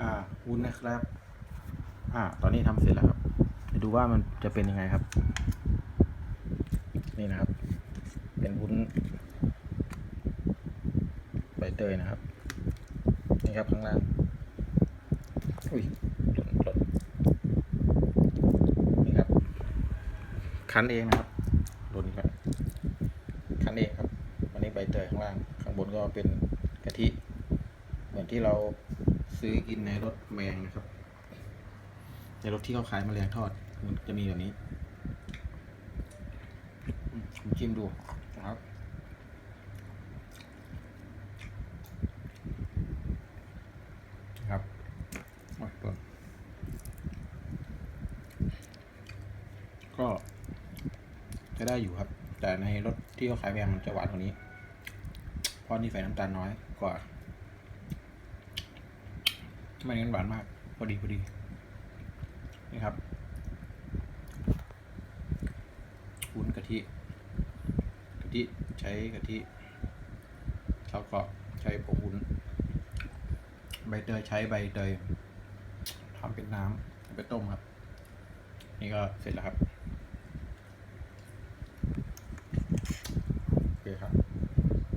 อ่าวุ้นนะครับ อ่า ตอนนี้ทำเสร็จแล้วครับไปดูว่ามันจะเป็นยังไงครับ นี่นะครับ เป็นวุ้นใบเตยนะครับ นี่ครับข้างล่าง อุ้ยหล่นหล่นนี่ครับ คั้นเองนะครับหล่นครับคั้นเองครับ อันนี้ใบเตยข้างล่าง ข้างบนก็เป็นกะทิ มือนที่เราซื้อกินในรถแมงนะครับ ในรถที่เขาขายมแมลงทอด มันจะมีแบบนี้ผมชิมดูนะครับ ครับหมดตัวก็จะได้อยู่ครับ แต่ในรถที่เขาขายแพงมันจะหวานกว่านี้ เพราะนี่ใส่น้ำตาลน้อยกว่า ไม่งั้นหวานมากพอดีพอดีนี่ครับวุ้นกะทิกะทิใช้กะทิแล้วก็ใช้ผงวุ้นใบเตยใช้ใบเตยทำเป็นน้ำเอาไปต้มครับ นี่ก็เสร็จแล้วครับ